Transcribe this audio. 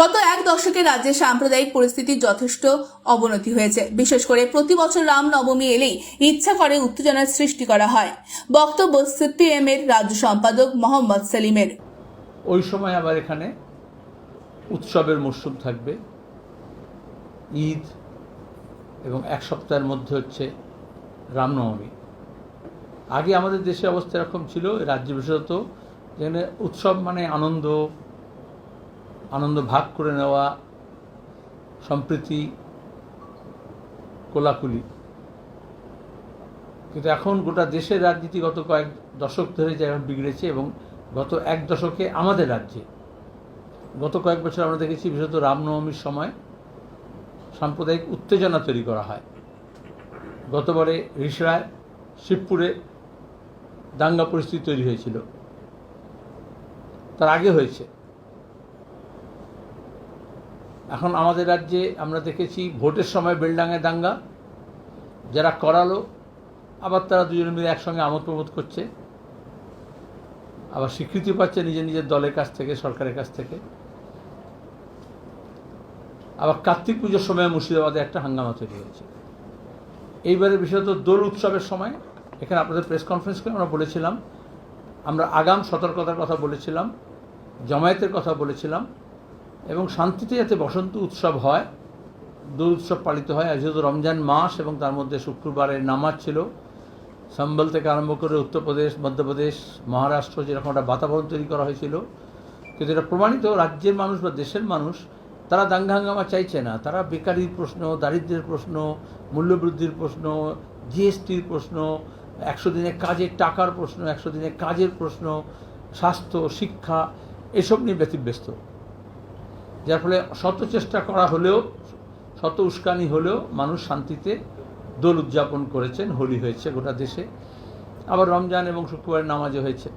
গত এক দশকে রাজ্যের সাম্প্রদায়িক পরিস্থিতির যথেষ্ট অবনতি হয়েছে। বিশেষ করে প্রতি বছর রামনবমী এলেই ইচ্ছা করে উত্তেজনার সৃষ্টি করা হয়। বক্তব্য সিপিএম এর রাজ্য সম্পাদক মোহাম্মদ সেলিমের। ওই সময় আবার এখানে উৎসবের মরশুম থাকবে। ঈদ এবং এক সপ্তাহের মধ্যে হচ্ছে রামনবমী। আগে আমাদের দেশে অবস্থা এরকম ছিল, রাজ্য বিশেষত যেখানে উৎসব মানে আনন্দ আনন্দ ভাগ করে নেওয়া সম্প্রীতি কোলাকুলি। কিন্তু এখন গোটা দেশের রাজনীতি গত কয়েক দশক ধরে যেমন বিগড়েছে এবং গত এক দশকে আমাদের রাজ্যে, গত কয়েক বছর আমরা দেখেছি বিশেষত রামনবমীর সময় সাম্প্রদায়িক উত্তেজনা তৈরি করা হয়। গতবারে রিসরায়, শিবপুরে দাঙ্গা পরিস্থিতি তৈরি হয়েছিল। তার আগে হয়েছে। এখন আমাদের রাজ্যে আমরা দেখেছি ভোটের সময় বেলডাঙ্গায় দাঙ্গা, যারা করালো, আবার তারা দুজনে মিলে একসঙ্গে আমোদ প্রমোদ করছে। আবার স্বীকৃতি পাচ্ছে নিজের নিজের দলের কাছ থেকে, সরকারের কাছ থেকে। আবার কার্তিক পুজোর সময় মুর্শিদাবাদে একটা হাঙ্গামা তৈরি হয়েছে। এইবারে বিশেষত দোল উৎসবের সময়। এখানে আপনাদের প্রেস কনফারেন্স করে আমরা বলেছিলাম। আমরা আগাম সতর্কতার কথা বলেছিলাম, জমায়েতের কথা বলেছিলাম। এবং শান্তিতে যাতে বসন্ত উৎসব হয় দোল উৎসব পালিত হয়, আর যেহেতু রমজান মাস এবং তার মধ্যে শুক্রবারের নামাজ ছিল, সম্বল থেকে আরম্ভ করে উত্তরপ্রদেশ মধ্যপ্রদেশ মহারাষ্ট্র যেরকম একটা বাতাবরণ তৈরি করা হয়েছিল, কিন্তু এটা প্রমাণিত রাজ্যের মানুষ বা দেশের মানুষ, তারা দাঙ্গা হাঙ্গামা চাইছে না। তারা বেকারির প্রশ্ন দারিদ্র্যের প্রশ্ন, মূল্যবৃদ্ধির প্রশ্ন, জিএসটির প্রশ্ন, একশো দিনের কাজের টাকার প্রশ্ন, একশো দিনের কাজের প্রশ্ন, স্বাস্থ্য, শিক্ষা, এসব নিয়ে ব্যতিব্যস্ত। যার ফলে শত চেষ্টা করা হলেও, শত উস্কানি হলেও মানুষ শান্তিতে দোল উদযাপন করেছেন, হোলি হয়েছে গোটা দেশে। আবার রমজান এবং শুক্রবারের নামাজও হয়েছে।